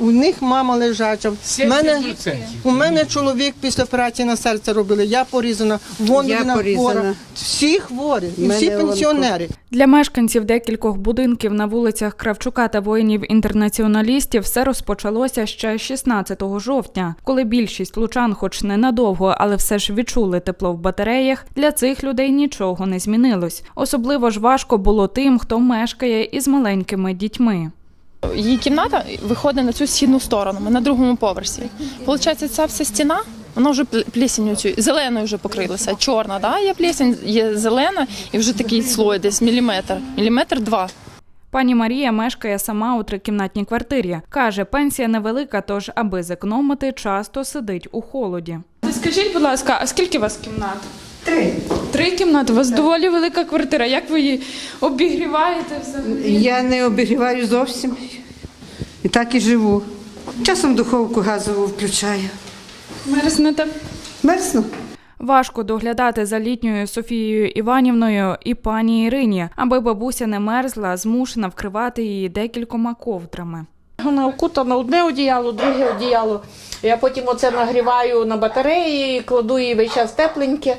У них мама лежача. У мене, у мене чоловік після операції на серце робили. Я порізана, вон Я людина порізана. хвора. Всі хворі, і всі пенсіонери. Для мешканців декількох будинків на вулицях Кравчука та воїнів-інтернаціоналістів все розпочалося ще 16 жовтня, коли більшість лучан, хоч ненадовго, але все ж відчули тепло в батареях. Для цих людей нічого не змінилось. Особливо ж важко було тим, хто мешкає із маленькими дітьми. Її кімната виходить на цю східну сторону. Ми на другому поверсі. Получається, ця вся стіна. Вона вже плесенью цю зеленою вже покрилася. Чорна, да? є плесень, є зелена, і вже такий слой, десь міліметр, міліметр два. Пані Марія мешкає сама у трикімнатній квартирі. Каже, пенсія невелика, тож аби зекономити, часто сидить у холоді. Скажіть, будь ласка, а скільки у вас кімнат? Три. Три кімнати. У вас доволі велика квартира. Як ви її обігріваєте взагалі? Я не обігріваю зовсім. І так і живу. Часом духовку газову включаю. Мерзнете? Мерзну. Важко доглядати за літньою Софією Іванівною і пані Ірині, аби бабуся не мерзла, змушена вкривати її декількома ковдрами. Вона окутана одне одіяло, друге одіяло. Я потім оце нагріваю на батареї, кладу її весь час тепленьке.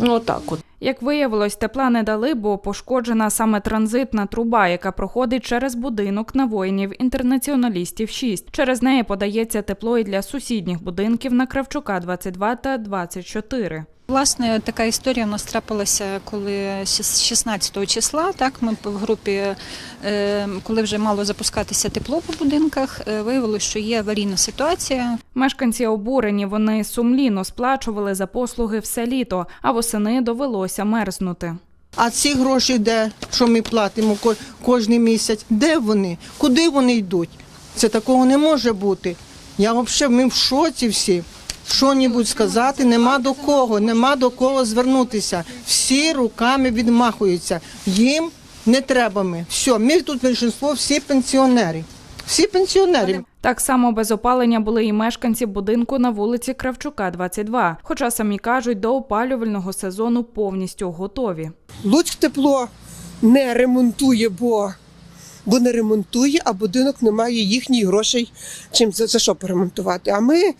Отак от. Як виявилось, тепла не дали, бо пошкоджена саме транзитна труба, яка проходить через будинок на воїнів інтернаціоналістів 6. Через неї подається тепло і для сусідніх будинків на Кравчука 22 та 24. Власне, така історія в нас трапилася, коли шіс- 16 числа, так ми в групі, е, коли вже мало запускатися тепло по будинках, е, виявилося, що є аварійна ситуація. Мешканці обурені, вони сумлінно сплачували за послуги все літо, а восени довелося мерзнути. А ці гроші, де що ми платимо ко- кожен місяць, де вони? Куди вони йдуть? Це такого не може бути. Я взагалі ми в шоці всі. Що-небудь сказати, нема до кого, нема до кого звернутися. Всі руками відмахуються. Їм не треба ми. Все, ми тут більшість всі пенсіонери. Всі пенсіонери. Так само без опалення були і мешканці будинку на вулиці Кравчука, 22. Хоча самі кажуть, до опалювального сезону повністю готові. Луцьк тепло не ремонтує, бо, бо не ремонтує, а будинок не має їхніх грошей, чим за, за що поремонтувати. А ми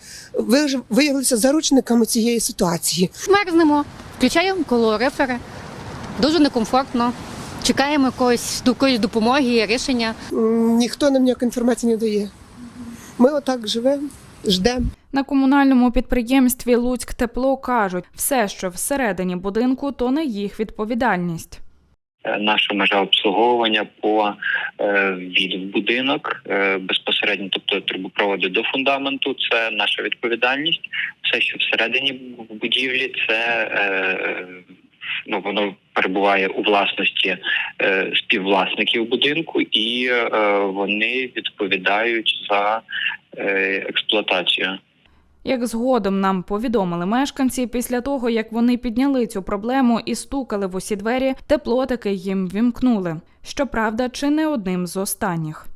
виявилися заручниками цієї ситуації. мерзнемо, включаємо колорифери. Дуже некомфортно. Чекаємо якоїсь, якоїсь допомоги, рішення. Ніхто нам ніякої інформації не дає. Ми отак живемо, ждемо. На комунальному підприємстві Луцьк Тепло кажуть, все, що всередині будинку, то не їх відповідальність. Е, наша межа обслуговування по е, від в будинок е, безпосередньо, тобто трубопроводи до фундаменту, це наша відповідальність. Все, що всередині будівлі, це ну воно перебуває у власності співвласників будинку, і вони відповідають за експлуатацію. Як згодом нам повідомили мешканці, після того як вони підняли цю проблему і стукали в усі двері, тепло таки їм вімкнули. Щоправда, чи не одним з останніх.